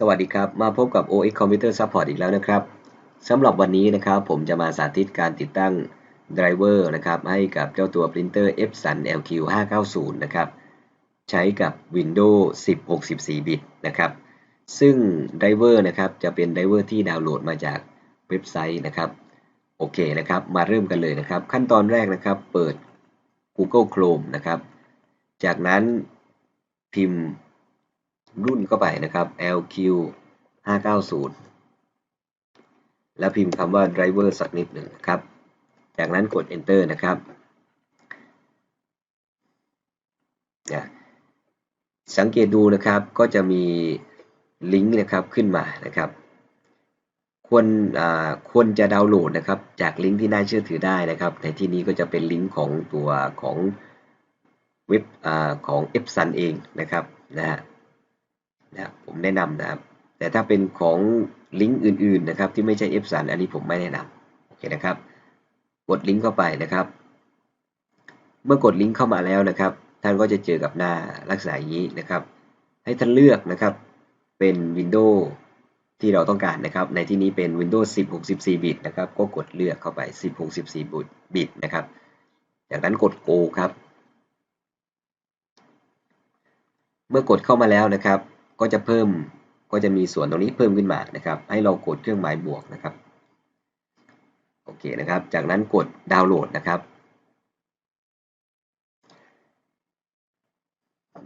สวัสดีครับ มาพบกับ OX Computer Support อีกแล้วนะครับสำหรับวันนี้นะครับผมจะมาสาธิตการติดตั้งไดรเวอร์นะครับให้กับเจ้าตัว Printer Epson LQ 590นะครับใช้กับ Windows 10 64 บิตนะครับซึ่งไดรเวอร์นะครับจะเป็นไดรเวอร์ที่ดาวน์โหลดมาจากเว็บไซต์นะครับโอเคนะครับมาเริ่มกันเลยนะครับ ขั้นตอนแรกนะครับเปิด Google Chrome นะครับจากนั้นพิมพ์ รุ่นเข้าไปนะครับ LQ 590 แล้วพิมพ์คำว่า driver สักนิดหนึ่งนะครับ จากนั้นกด enter นะครับสังเกตดูนะครับก็จะมีลิงก์นะครับขึ้นมานะครับ ควรควรจะดาวน์โหลดนะครับ จากลิงก์ที่น่าเชื่อถือได้นะครับ ในที่นี้ก็จะเป็นลิงก์ของตัวของเว็บอของ Epson เองนะครับนะฮะ นะผมแนะนำนะครับ แต่ถ้าเป็นของลิงก์อื่น ๆนะครับ ที่ไม่ใช่ f 3 อันนี้ผมไม่แนะนำโอเคนะครับ กดลิงก์เข้าไปนะครับ เมื่อกดลิงก์เข้ามาแล้วนะครับ ท่านก็จะเจอกับหน้าลักษณะอย่างนี้นะครับ ให้ท่านเลือกนะครับเป็น Windows ที่เราต้องการนะครับ ในที่นี้เป็น Windows 10 64 บิตนะครับ ก็กดเลือกเข้าไป 10 64บิตนะครับ จากนั้นกด Go ครับ เมื่อกดเข้ามาแล้วนะครับ ก็จะเพิ่มก็จะมีส่วนตรงนี้เพิ่มขึ้นมานะครับ ให้เรากดเครื่องหมายบวกนะครับโอเคนะครับ จากนั้นกดดาวน์โหลดนะครับ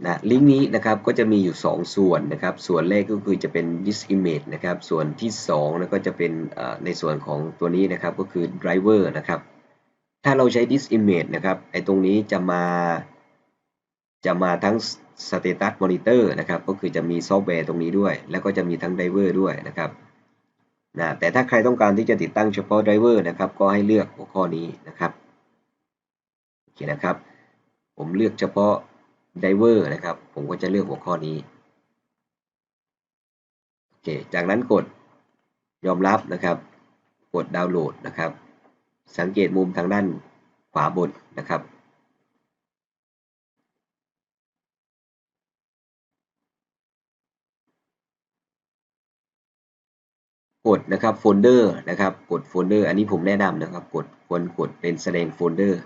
นะลิงก์นี้นะครับก็จะมีอยู่ 2 ส่วนนะครับ ส่วนแรกก็คือจะเป็น this image นะครับ ส่วนที่2แล้วก็จะเป็นในส่วนของตัวนี้นะครับก็คือ driver นะครับ ถ้าเราใช้ this image นะครับไอ้ตรงนี้จะมา จะมาทั้ง Status Monitor นะครับ ก็คือจะมีซอฟต์แวร์ตรงนี้ด้วย แล้วก็จะมีทั้งไดเวอร์ด้วยนะครับนะแต่ถ้าใครต้องการที่จะติดตั้งเฉพาะไดเวอร์นะครับ ก็ให้เลือกหัวข้อนี้นะครับโอเคนะครับ ผมเลือกเฉพาะไดเวอร์นะครับ ผมก็จะเลือกหัวข้อนี้โอเค จากนั้นกดยอมรับนะครับ กดดาวน์โหลดนะครับ สังเกตมุมทางด้านขวาบนนะครับ กดนะครับโฟลเดอร์นะครับกดโฟลเดอร์อันนี้ผมแนะนำนะครับกดควรกดเป็นแสดงโฟลเดอร์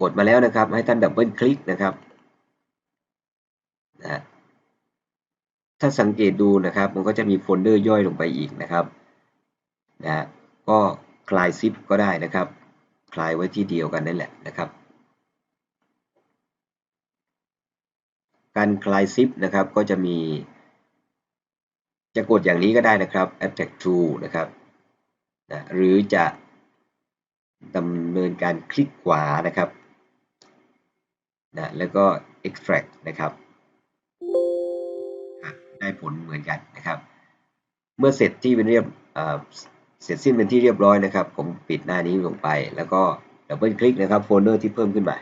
กดมาแล้วนะครับ ให้ท่านดับเบิลคลิกนะครับนะถ้าสังเกตดูนะครับ มันก็จะมีโฟลเดอร์ย่อยลงไปอีกนะครับนะก็คลายซิปก็ได้นะครับ คลายไว้ที่เดียวกันนั่นแหละนะครับ การคลายซิปนะครับก็จะมี จะกดอย่างนี้ก็ได้นะครับ Attack to นะครับนะหรือจะดำเนินการคลิกขวานะครับนะแล้วก็ extract นะครับ ได้ผลเหมือนกันนะครับ เมื่อเสร็จที่เป็นเรียบ เสร็จสิ้นเป็นที่เรียบร้อยนะครับ ผมปิดหน้านี้ลงไป แล้วก็ดับเบิลคลิกนะครับโฟลเดอร์ที่เพิ่มขึ้นมา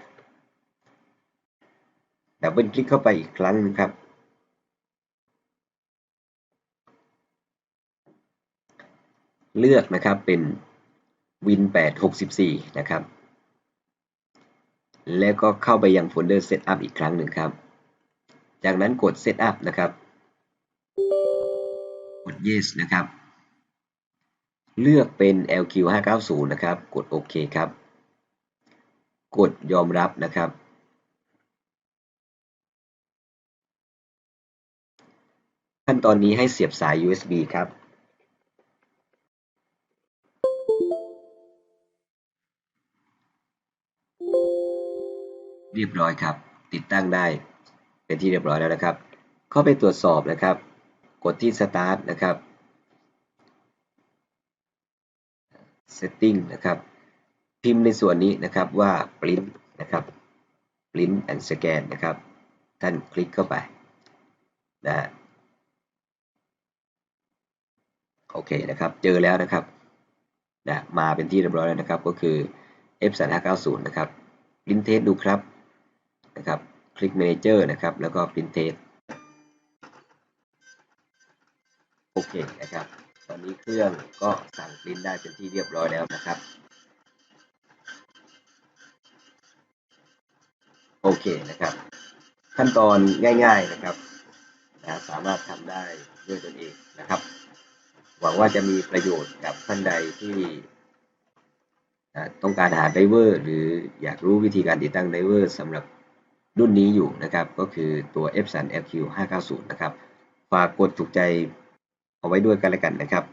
ดับเบิลคลิกเข้าไปอีกครั้งนึงครับ เลือกนะครับเป็น Win 864 นะครับ แล้วก็เข้าไปยังโฟลเดอร์ Setup อีกครั้งหนึ่งครับ จากนั้นกด Setup นะครับ กด Yes นะครับ เลือกเป็น LQ 590นะครับ กดโอเคครับ กดยอมรับนะครับ ขั้นตอนนี้ให้เสียบสาย USB ครับเรียบร้อยครับ ติดตั้งได้เป็นที่เรียบร้อยแล้วนะครับ เข้าไปตรวจสอบนะครับ กดที่ Start นะครับ setting นะครับ พิมพ์ในส่วนนี้นะครับว่า print นะครับ print and scan นะครับ ท่านคลิกเข้าไปนะโอเคนะครับ เจอแล้วนะครับนะมาเป็นที่เรียบร้อยแล้วนะครับ ก็คือ f 3 5 9 0นะครับ print test ดูครับนะครับ คลิก manager นะครับ แล้วก็ print test โอเคนะครับ ตอนนี้เครื่องก็สั่งปริ้นได้เป็นที่เรียบร้อยแล้วนะครับ โอเคนะครับ ขั้นตอนง่าย ๆนะครับนะสามารถทำได้ด้วยตนเองนะครับ หวังว่าจะมีประโยชน์กับท่านใดที่นะต้องการหาไดเวอร์หรืออยากรู้วิธีการติดตั้งไดเวอร์สำหรับรุ่นนี้อยู่นะครับ ก็คือตัว Epson FQ 590 นะครับ ฝากกดถูกใจ เอาไว้ด้วยกันแล้วกันนะครับ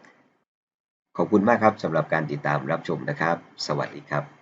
ขอบคุณมากครับสำหรับการติดตามรับชมนะครับ สวัสดีครับ